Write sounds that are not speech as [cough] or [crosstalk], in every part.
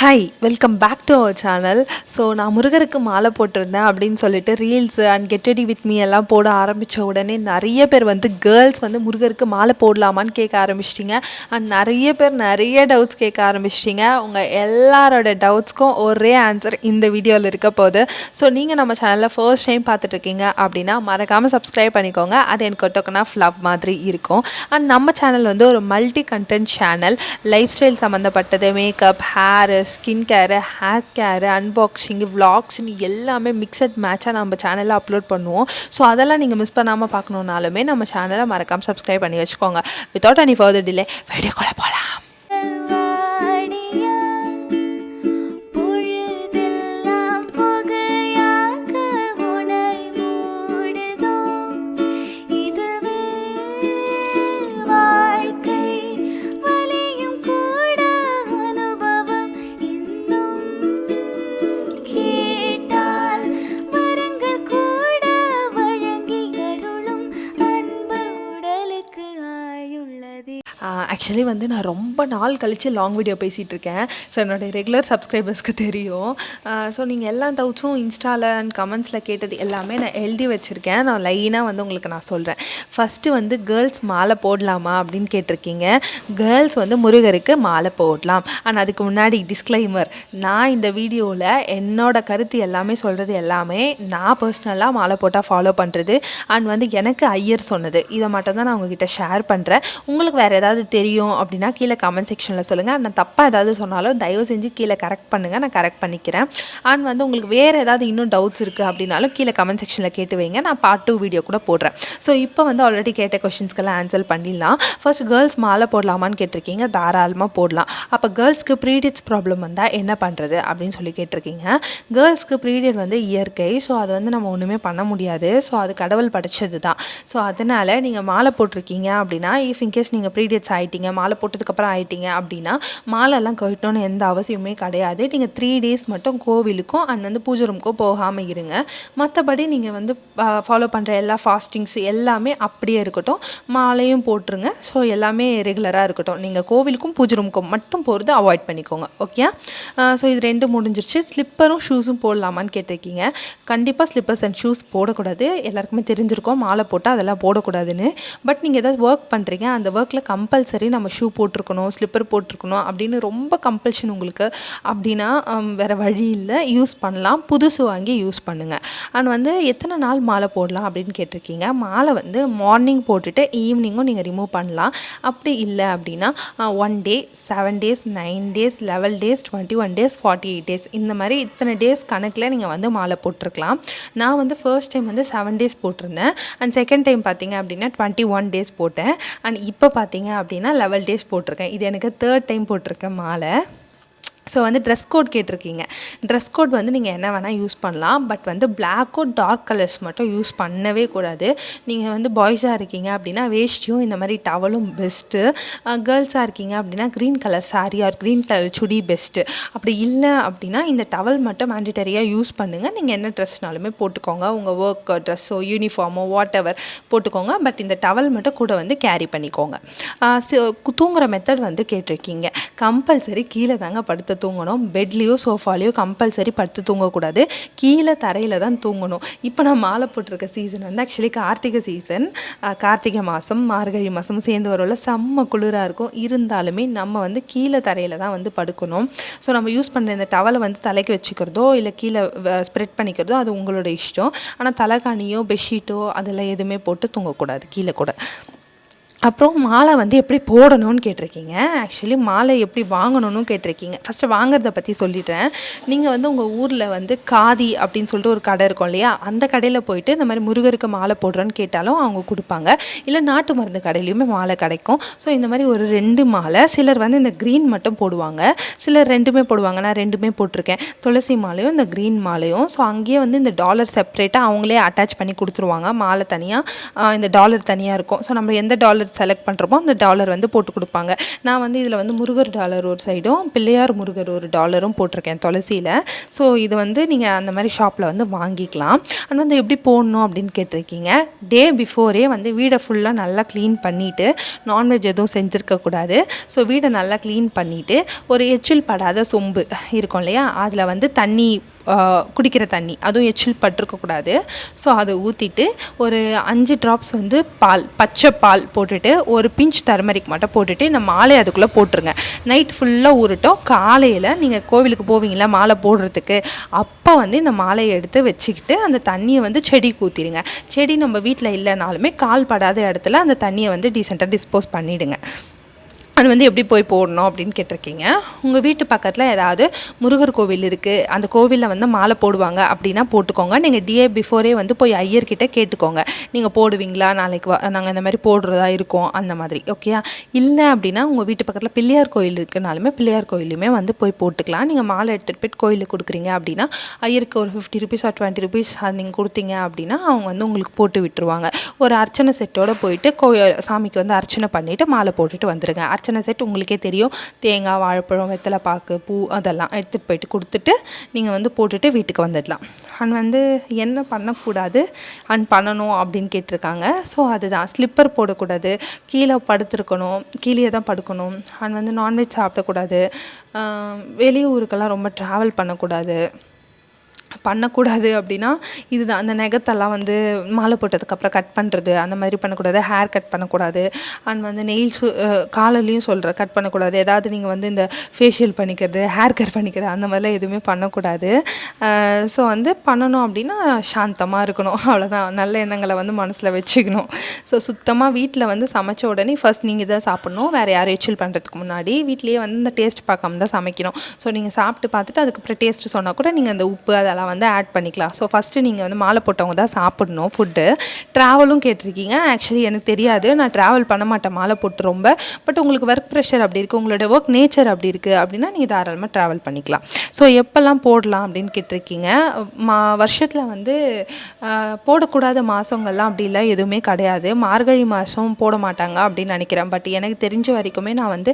Hi welcome back to our channel so நான் முருகருக்கு மாலை போட்டிருந்தேன் அப்படின்னு சொல்லிட்டு reels and get ready with me எல்லாம் போட ஆரம்பித்த உடனே நிறைய பேர் வந்து கேர்ள்ஸ் வந்து முருகருக்கு மாலை போடலாமான்னு கேட்க ஆரம்பிச்சிட்டிங்க. அண்ட் நிறைய பேர் நிறைய டவுட்ஸ் கேட்க ஆரம்பிச்சிட்டிங்க. உங்கள் எல்லாரோட டவுட்ஸ்க்கும் ஒரே ஆன்சர் இந்த வீடியோவில் இருக்க போகுது. ஸோ நீங்கள் நம்ம சேனலில் ஃபர்ஸ்ட் டைம் பார்த்துட்ருக்கீங்க அப்படின்னா மறக்காமல் சப்ஸ்கிரைப் பண்ணிக்கோங்க. அது எனக்கு ஒட்டோக்கனா ஃப்ளப் மாதிரி இருக்கும். அண்ட் நம்ம சேனல் வந்து ஒரு multi content channel lifestyle சம்மந்தப்பட்டது makeup hair skin care hair care unboxing விளாக்ஸ்னு எல்லாமே மிக்சட் மேட்சாக நம்ம சேனலில் அப்லோட் பண்ணுவோம். ஸோ அதெல்லாம் நீங்கள் மிஸ் பண்ணாமல் பார்க்கணுன்னாலுமே நம்ம சேனலை மறக்காமல் சப்ஸ்கிரைப் பண்ணி வச்சுக்கோங்க. வித்தவுட் எனி ஃபர்தர் டிலே வீடியோக்குள்ளே போகலாம் ஆக்சுவலி வந்து நான் ரொம்ப நாள் கழித்து லாங் வீடியோ பேசிகிட்டு இருக்கேன். ஸோ என்னுடைய ரெகுலர் சப்ஸ்கிரைபர்ஸ்க்கு தெரியும். ஸோ நீங்கள் எல்லா டவுட்ஸும் இன்ஸ்டாவில் அண்ட் கமெண்ட்ஸில் கேட்டது எல்லாமே நான் எழுதி வச்சுருக்கேன். நான் லைனாக வந்து உங்களுக்கு நான் சொல்கிறேன் ஃபஸ்ட்டு வந்து கேர்ள்ஸ் மாலை போடலாமா அப்படின்னு கேட்டிருக்கீங்க. கேர்ள்ஸ் வந்து முருகருக்கு மாலை போடலாம். அண்ட் அதுக்கு முன்னாடி டிஸ்க்ளைமர் நான் இந்த வீடியோவில் என்னோட கருத்து எல்லாமே சொல்கிறது எல்லாமே நான் பர்சனலாக மாலை போட்டால் ஃபாலோ பண்ணுறது அண்ட் வந்து எனக்கு ஐயர் சொன்னது. இதை மட்டும் தான் நான் உங்ககிட்ட ஷேர் பண்ணுறேன் உங்களுக்கு வேறு ஏதாவது தெரியும் அப்படின்னா கீழே கமெண்ட் செக்ஷனில் சொல்லுங்கள் நான் தப்பாக ஏதாவது சொன்னாலும் தயவு செஞ்சு கீழே கரெக்ட் பண்ணுங்கள் நான் கரெக்ட் பண்ணிக்கிறேன். அண்ட் வந்து உங்களுக்கு வேறு ஏதாவது இன்னும் டவுட்ஸ் இருக்குது அப்படின்னாலும் கீழே கமெண்ட் செக்ஷனில் கேட்டு வைங்க. நான் பார்ட் டூ வீடியோ கூட போடுறேன். ஸோ இப்போ வந்து ஆல்ரெடி கேட்ட கொஷின்ஸ்க்கெல்லாம் ஆன்சர் பண்ணிடலாம். ஃபர்ஸ்ட் கேர்ள்ஸ் மாலை போடலாமான்னு கேட்டிருக்கீங்க. தாராளமாக போடலாம். அப்போ கேர்ள்ஸ்க்கு ப்ரீடியட்ஸ் ப்ராப்ளம் வந்தால் என்ன பண்ணுறது அப்படின்னு சொல்லி கேட்டிருக்கீங்க. கேர்ள்ஸ்க்கு ப்ரீடியட் வந்து இயற்கை. ஸோ அது வந்து நம்ம ஒன்றுமே பண்ண முடியாது. ஸோ அது கடவுள் படைச்சது தான் ஸோ அதனால் நீங்கள் மாலை போட்டிருக்கீங்க அப்படின்னா இஃப் இன்கேஸ் நீங்கள் ப்ரீடியட் பீரியட்ஸ் ஆகிட்டீங்க மாலை போட்டதுக்கப்புறம் ஆகிட்டீங்க அப்படின்னா மாலைலாம் கட்டணும்னு எந்த அவசியமே கிடையாது. நீங்கள் த்ரீ டேஸ் மட்டும் கோவிலுக்கும் அண்ட் வந்து பூஜை ரூமுக்கும் போகாமல் இருங்க. மற்றபடி நீங்கள் வந்து ஃபாலோ பண்ணுற எல்லா ஃபாஸ்டிங்ஸ் எல்லாமே அப்படியே இருக்கட்டும். மாலையும் போட்டுருங்க. ஸோ எல்லாமே ரெகுலராக இருக்கட்டும். நீங்கள் கோவிலுக்கும் பூஜை ரூமுக்கும் மட்டும் போகிறது அவாய்ட் பண்ணிக்கோங்க. ஓகே ஸோ இது ரெண்டு முடிஞ்சிருச்சு. ஸ்லிப்பரும் ஷூஸும் போடலாமான்னு கேட்டிருக்கீங்க. கண்டிப்பாக ஸ்லிப்பர்ஸ் அண்ட் ஷூஸ் போடக்கூடாது. எல்லாருக்குமே தெரிஞ்சிருக்கோம். மாலை போட்டால் அதெல்லாம் போடக்கூடாதுன்னு. பட் நீங்கள் ஏதாவது ஒர்க் பண்ணுறீங்க அந்த ஒர்க்கில் கம்பல்சரி நம்ம ஷூ போட்டிருக்கணும் ஸ்லிப்பர் போட்டிருக்கணும் அப்படின்னு ரொம்ப கம்பல்ஷன் உங்களுக்கு. அப்படின்னா வேறு வழி இல்லை. யூஸ் பண்ணலாம். புதுசு வாங்கி யூஸ் பண்ணுங்கள் அண்ட் வந்து எத்தனை நாள் மாலை போடலாம் அப்படின்னு கேட்டிருக்கீங்க. மாலை வந்து மார்னிங் போட்டுட்டு ஈவினிங்கும் நீங்கள் ரிமூவ் பண்ணலாம். அப்படி இல்லை அப்படின்னா one day seven days nine days eleven days twenty one days forty eight days இந்த மாதிரி இத்தனை டேஸ் கணக்கில் நீங்கள் வந்து மாலை போட்டிருக்கலாம். நான் வந்து ஃபர்ஸ்ட் டைம் வந்து செவன் டேஸ் போட்டிருந்தேன். அண்ட் செகண்ட் டைம் பார்த்தீங்க அப்படின்னா டுவெண்ட்டி ஒன் டேஸ் போட்டேன். அண்ட் இப்போ பார்த்தீங்க அப்படின்னா லெவல் டேஸ் போட்டிருக்கேன். இது எனக்கு தேர்ட் டைம் போட்டிருக்கேன் மாலை. ஸோ வந்து ட்ரெஸ் கோட் கேட்டிருக்கீங்க. ட்ரெஸ் கோட் வந்து நீங்கள் என்ன வேணால் யூஸ் பண்ணலாம். பட் வந்து பிளாக்கோ டார்க் கலர்ஸ் மட்டும் யூஸ் பண்ணவே கூடாது. நீங்கள் வந்து பாய்ஸாக இருக்கீங்க அப்படின்னா வேஷ்டியும் இந்த மாதிரி டவலும் பெஸ்ட்டு கேர்ள்ஸாக இருக்கீங்க அப்படின்னா green colour sari or green colour chudi best அப்படி இல்லை அப்படின்னா இந்த டவல் மட்டும் மேண்டிட்டரியாக யூஸ் பண்ணுங்கள் நீங்கள் என்ன ட்ரெஸ்னாலுமே போட்டுக்கோங்க. உங்கள் ஒர்க் ட்ரெஸ்ஸோ யூனிஃபார்மோ வாட் எவர் போட்டுக்கோங்க. பட் இந்த டவல் மட்டும் கூட வந்து கேரி பண்ணிக்கோங்க. தூங்குகிற மெத்தட் வந்து கேட்டிருக்கீங்க. கம்பல்சரி கீழே தாங்க படுத்து தூங்கணும். பெட்லேயோ சோஃபாலேயோ கம்பல்சரி படுத்து தூங்கக்கூடாது. கீழே தரையில் தான் தூங்கணும். இப்போ நான் மாலை போட்டிருக்க சீசன் வந்து ஆக்சுவலி கார்த்திகை சீசன் கார்த்திகை மாதம் மார்கழி மாதம் சேர்ந்து வரல செம்ம குளிராக இருக்கும். இருந்தாலுமே நம்ம வந்து கீழே தரையில் தான் வந்து படுக்கணும். ஸோ நம்ம யூஸ் பண்ணுற இந்த டவலை வந்து தலைக்கு வச்சுக்கிறதோ இல்லை கீழே ஸ்ப்ரெட் பண்ணிக்கிறதோ அது உங்களோட இஷ்டம். ஆனால் தலைகாணியோ பெட்ஷீட்டோ அதெல்லாம் எதுவுமே போட்டு தூங்கக்கூடாது. கீழே கூட. அப்புறம் மாலை வந்து எப்படி போடணும்னு கேட்டிருக்கீங்க? ஆக்சுவலி மாலை எப்படி வாங்கணும்னு கேட்டிருக்கீங்க. ஃபஸ்ட்டு வாங்குறத பற்றி சொல்லிட்டேன் நீங்கள் வந்து உங்கள் ஊரில் வந்து காதி அப்படின்னு சொல்லிட்டு ஒரு கடை இருக்கும் இல்லையா? அந்த கடையில் போயிட்டு இந்த மாதிரி முருகருக்கு மாலை போடுறோன்னு கேட்டாலும் அவங்க கொடுப்பாங்க. இல்லை நாட்டு மருந்து கடையிலையுமே மாலை கிடைக்கும். ஸோ இந்த மாதிரி ஒரு ரெண்டு மாலை சிலர் வந்து இந்த க்ரீன் மட்டும் போடுவாங்க. சிலர் ரெண்டுமே போடுவாங்க. நான் ரெண்டுமே போட்டிருக்கேன். துளசி மாலையும் இந்த க்ரீன் மாலையும். ஸோ அங்கேயே வந்து இந்த டாலர் செப்பரேட்டாக அவங்களே அட்டாச் பண்ணி கொடுத்துருவாங்க. மாலை தனியாக இந்த டாலர் தனியாக இருக்கும். ஸோ நம்ம எந்த டாலர் டாலர் செலக்ட் பண்ணுறப்போ அந்த டாலர் வந்து போட்டு கொடுப்பாங்க. நான் வந்து இதில் வந்து முருகர் டாலர் ஒரு சைடும் பிள்ளையார் முருகர் ஒரு டாலரும் போட்டிருக்கேன் துளசியில். ஸோ இது வந்து நீங்கள் அந்த மாதிரி ஷாப்பில் வந்து வாங்கிக்கலாம். அண்ட் வந்து எப்படி போடணும் அப்படின்னு கேட்டிருக்கீங்க. டே பிஃபோரே வந்து வீடை ஃபுல்லாக நல்லா க்ளீன் பண்ணிவிட்டு நான்வெஜ் எதுவும் செஞ்சுருக்கக்கூடாது ஸோ வீடை நல்லா க்ளீன் பண்ணிவிட்டு ஒரு எச்சில் படாத சொம்பு இருக்கும் இல்லையா? அதில் வந்து தண்ணி குடிக்கிற தண்ணி. அதுவும் எச்சில் பட்டிருக்கக்கூடாது. ஸோ அதை ஊற்றிட்டு ஒரு அஞ்சு ட்ராப்ஸ் வந்து பால் பச்சை பால் போட்டுட்டு ஒரு பிஞ்ச் டர்மரிக் மட்டும் போட்டுட்டு இந்த மாலை அதுக்குள்ளே போட்டுருங்க. நைட் ஃபுல்லாக ஊறட்டும். காலையில் நீங்கள் கோவிலுக்கு போவீங்களா மாலை போடுறதுக்கு? அப்போ வந்து இந்த மாலையை எடுத்து வச்சுக்கிட்டு அந்த தண்ணியை வந்து செடிக்கு ஊற்றிடுங்க செடி நம்ம வீட்டில் இல்லைனாலுமே கால் படாத இடத்துல அந்த தண்ணியை வந்து டீசெண்டாக டிஸ்போஸ் பண்ணிவிடுங்க அது வந்து எப்படி போய் போடணும் அப்படின்னு கேட்டிருக்கீங்க. உங்கள் வீட்டு பக்கத்தில் ஏதாவது முருகர் கோவில் இருக்குது அந்த கோவிலில் வந்து மாலை போடுவாங்க அப்படின்னா போட்டுக்கோங்க. நீங்கள் டிஏ பிஃபோரே வந்து போய் ஐயர்கிட்ட கேட்டுக்கோங்க. நீங்கள் போடுவீங்களா? நாளைக்கு நாங்கள் இந்த மாதிரி போடுறதா இருக்கோம். அந்த மாதிரி ஓகேயா இல்லை அப்படின்னா உங்கள் வீட்டு பக்கத்தில் பிள்ளையார் கோயில் இருக்குனாலுமே பிள்ளையார் கோயிலுமே வந்து போய் போட்டுக்கலாம். நீங்கள் மாலை எடுத்துகிட்டு போயிட்டு கோயிலுக்கு கொடுக்குறீங்க அப்படின்னா ஐயருக்கு ஒரு fifty rupees or twenty rupees நீங்கள் கொடுத்தீங்க அப்படின்னா அவங்க வந்து உங்களுக்கு போட்டு விட்டுருவாங்க. ஒரு அர்ச்சனை செட்டோட போயிட்டு கோயில் சாமிக்கு வந்து அர்ச்சனை பண்ணிவிட்டு மாலை போட்டுட்டு வந்துடுங்க அர்ச்சனை செட் உங்களுக்கே தெரியும். தேங்காய் வாழைப்பழம் வெத்தலை பாக்கு பூ அதெல்லாம் எடுத்துகிட்டு போயிட்டு கொடுத்துட்டு நீங்கள் வந்து போட்டுட்டு வீட்டுக்கு வந்துடலாம். அண்ட் வந்து என்ன பண்ணக்கூடாது? அண்ட் பண்ணணும் அப்படின்னு கேட்டிருக்காங்க. ஸோ அதுதான். ஸ்லிப்பர் போடக்கூடாது. கீழே படுத்துருக்கணும். கீழே தான் படுக்கணும். அண்ட் வந்து நான்வெஜ் சாப்பிடக்கூடாது. வெளியூருக்கெல்லாம் ரொம்ப ட்ராவல் பண்ணக்கூடாது. பண்ணக்கூடாது அப்படின்னா இதுதான். அந்த நெகத்தெல்லாம் வந்து மாலை போட்டதுக்கப்புறம் கட் பண்ணுறது அந்த மாதிரி பண்ணக்கூடாது. ஹேர் கட் பண்ணக்கூடாது. அண்ட் வந்து நெயில்ஸு காலையிலையும் சொல்கிறேன் கட் பண்ணக்கூடாது. ஏதாவது நீங்கள் வந்து இந்த ஃபேஷியல் பண்ணிக்கிறது ஹேர் கட் பண்ணிக்கிறது அந்த மாதிரிலாம் எதுவுமே பண்ணக்கூடாது. ஸோ வந்து பண்ணணும் அப்படின்னா சாந்தமாக இருக்கணும். [laughs] அவ்வளோதான் நல்ல எண்ணங்களை வந்து மனசில் வச்சுக்கணும். ஸோ சுத்தமாக வீட்டில் வந்து சமைச்ச உடனே ஃபர்ஸ்ட் நீங்கள் தான் சாப்பிட்ணும். வேறு யாரும் எச்சில் பண்ணுறதுக்கு முன்னாடி வீட்லேயே வந்து இந்த டேஸ்ட் பார்க்காம தான் சமைக்கணும். ஸோ நீங்கள் சாப்பிட்டு பார்த்துட்டு அதுக்கப்புறம் டேஸ்ட்டு சொன்னால் கூட நீங்கள் அந்த உப்பு அதெல்லாம் வந்து ஆட் பண்ணிக்கலாம். ஸோ ஃபஸ்ட்டு நீங்கள் வந்து மாலை போட்டவங்க தான் சாப்பிடணும் ஃபுட்டு ட்ராவலும் கேட்டிருக்கீங்க. ஆக்சுவலி எனக்கு தெரியாது. நான் ட்ராவல் பண்ண மாட்டேன். மாலை போட்டு ரொம்ப. பட் உங்களுக்கு ஒர்க் ப்ரெஷர் அப்படி இருக்குது உங்களோட ஒர்க் நேச்சர் அப்படி இருக்குது அப்படின்னா நீங்கள் தாராளமாக ட்ராவல் பண்ணிக்கலாம். ஸோ எப்போல்லாம் போடலாம் அப்படின்னு கேட்டிருக்கீங்க. மா வருஷத்தில் வந்து போடக்கூடாத மாதங்கள்லாம் அப்படிலாம் எதுவுமே கிடையாது. மார்கழி மாதம் போட மாட்டாங்க அப்படின்னு நினைக்கிறேன். பட் எனக்கு தெரிஞ்ச வரைக்குமே நான் வந்து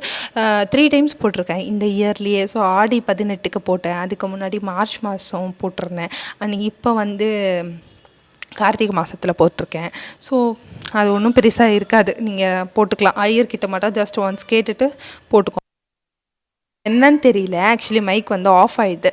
த்ரீ டைம்ஸ் போட்டிருக்கேன். இந்த இயர்லியே ஸோ ஆடி பதினெட்டுக்கு போட்டேன். அதுக்கு முன்னாடி மார்ச் மாதம் போட்டிருந்தேன். அண்ட் இப்போ வந்து கார்த்திகை மாதத்தில் போட்டிருக்கேன். ஸோ அது ஒன்றும் பெருசாக இருக்காது. நீங்கள் போட்டுக்கலாம். ஐயர்கிட்ட மட்டும் ஜஸ்ட் ஒன்ஸ் கேட்டுட்டு போட்டுக்கோ. என்னன்னு தெரியல. ஆக்சுவலி மைக் வந்து ஆஃப் ஆயிடுது.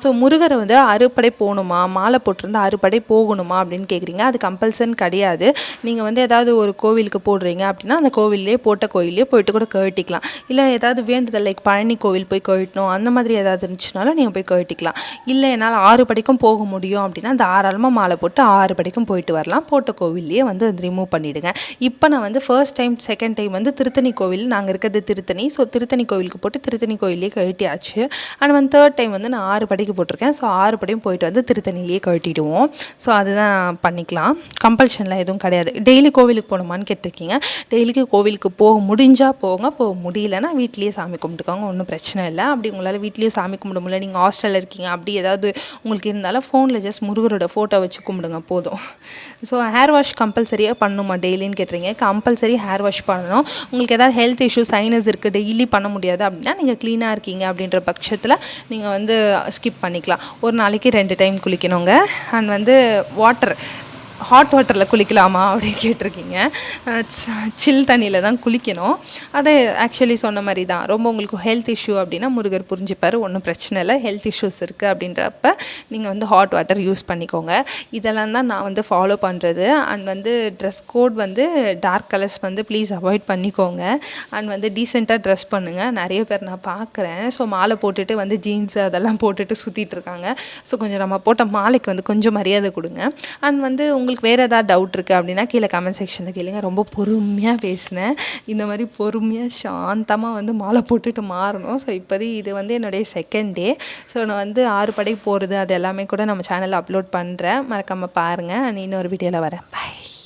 ஸோ முருகரை வந்து அறுபடை போகணுமா? மாலை போட்டிருந்தா அறுபடை போகணுமா அப்படின்னு கேட்குறீங்க அது கம்பல்சன் கிடையாது. நீங்கள் வந்து ஏதாவது ஒரு கோவிலுக்கு போடுறீங்க அப்படின்னா அந்த கோவில்லே போட்ட கோயிலே போயிட்டு கூட கேட்டிக்கலாம் இல்லை ஏதாவது வேண்டுதல் லைக் பழனி கோவில் போய் கேட்டணும் அந்த மாதிரி ஏதாவது இருந்துச்சுனாலும் நீங்கள் போய் கழட்டிக்கலாம். இல்லை என்னால் ஆறு படிக்கும் போக முடியும் அப்படின்னா தாராளமாக மாலை போட்டு ஆறு படிக்கும் போயிட்டு வரலாம். போட்ட கோவில்லையே வந்து அது ரிமூவ் பண்ணிவிடுங்க இப்போ நான் வந்து ஃபர்ஸ்ட் டைம் செகண்ட் டைம் வந்து திருத்தணி கோவில் நாங்கள் இருக்கிறது திருத்தணி. ஸோ திருத்தணி கோவிலுக்கு போட்டு திருத்தணி கோயிலே கழட்டியாச்சு. அண்ட் வந்து தேர்ட் டைம் வந்து நான் ஆறு படிக்கு போட்டிருக்கேன். ஸோ ஆறு படியும் போயிட்டு வந்து திருத்தணிலேயே கழட்டிடுவோம். ஸோ அதுதான் பண்ணிக்கலாம். கம்பல்ஷன்லாம் எதுவும் கிடையாது. டெய்லி கோவிலுக்கு போகணுமான்னு கேட்டிருக்கீங்க. டெய்லிக்கு கோவிலுக்கு போக முடிஞ்சால் போங்க. போக முடியலன்னா வீட்லேயே சாமி கும்பிட்டுக்கோங்க. ஒன்றும் பிரச்சனை இல்லை. அப்படி உங்களால் வீட்லேயும் சாமி கும்பிட முடியல. நீங்கள் ஹாஸ்டலில் இருக்கீங்க. அப்படி ஏதாவது உங்களுக்கு இருந்தாலும் ஃபோனில் ஜஸ்ட் முருகரோட ஃபோட்டோ வச்சு கும்பிடுங்க. போதும். ஸோ ஹேர் வாஷ் கம்பல்சரியாக பண்ணணுமா டெய்லின்னு கேட்டுறீங்க கம்பல்சரி ஹேர் வாஷ் பண்ணணும். உங்களுக்கு ஏதாவது ஹெல்த் இஷ்யூ சைனஸ் இருக்குது டெய்லி பண்ண முடியாது அப்படின்னா நீங்கள் க்ளீன் க்ளீனாக இருக்கீங்க அப்படின்ற பட்சத்தில் நீங்கள் வந்து ஸ்கிப் பண்ணிக்கலாம். ஒரு நாளைக்கு ரெண்டு டைம் குளிக்கணுங்க. அண்ட் வந்து வாட்டர் ஹாட் வாட்டரில் குளிக்கலாமா அப்படின்னு கேட்டிருக்கீங்க. சில் தண்ணியில் தான் குளிக்கணும். அது ஆக்சுவலி சொன்ன மாதிரி தான். ரொம்ப உங்களுக்கு ஹெல்த் இஷ்யூ அப்படின்னா முருகர் புரிஞ்சுப்பார். ஒன்றும் பிரச்சனை இல்லை. ஹெல்த் இஷ்யூஸ் இருக்குது அப்படின்றப்ப நீங்கள் வந்து ஹாட் வாட்டர் யூஸ் பண்ணிக்கோங்க. இதெல்லாம் தான் நான் வந்து ஃபாலோ பண்ணுறது அண்ட் வந்து ட்ரெஸ் கோட் வந்து டார்க் கலர்ஸ் வந்து ப்ளீஸ் அவாய்ட் பண்ணிக்கோங்க. அண்ட் வந்து டீசெண்டாக ட்ரெஸ் பண்ணுங்கள் நிறைய பேர் நான் பார்க்குறேன். ஸோ மாலை போட்டுட்டு வந்து ஜீன்ஸ் அதெல்லாம் போட்டுட்டு சுற்றிட்டு இருக்காங்க. ஸோ கொஞ்சம் நம்ம போட்ட மாலைக்கு வந்து கொஞ்சம் மரியாதை கொடுங்க. அண்ட் வந்து உங்கள் உங்களுக்கு வேறு ஏதாவது டவுட் இருக்குது அப்படின்னா கீழே கமெண்ட் செக்ஷனில் கேளுங்க. ரொம்ப பொறுமையாக பேசினேன். இந்த மாதிரி பொறுமையாக சாந்தமாக வந்து மாலை போட்டுட்டு மாறணும். ஸோ இப்போதைக்கு இது வந்து என்னுடைய செகண்ட் டே ஸோ நான் வந்து ஆறு படை போகிறது அது எல்லாமே கூட நம்ம சேனலில் அப்லோட் பண்ணுறேன் மறக்காமல் பாருங்கள் அண்ட் இன்னொரு வீடியோவில் வரேன். பாய்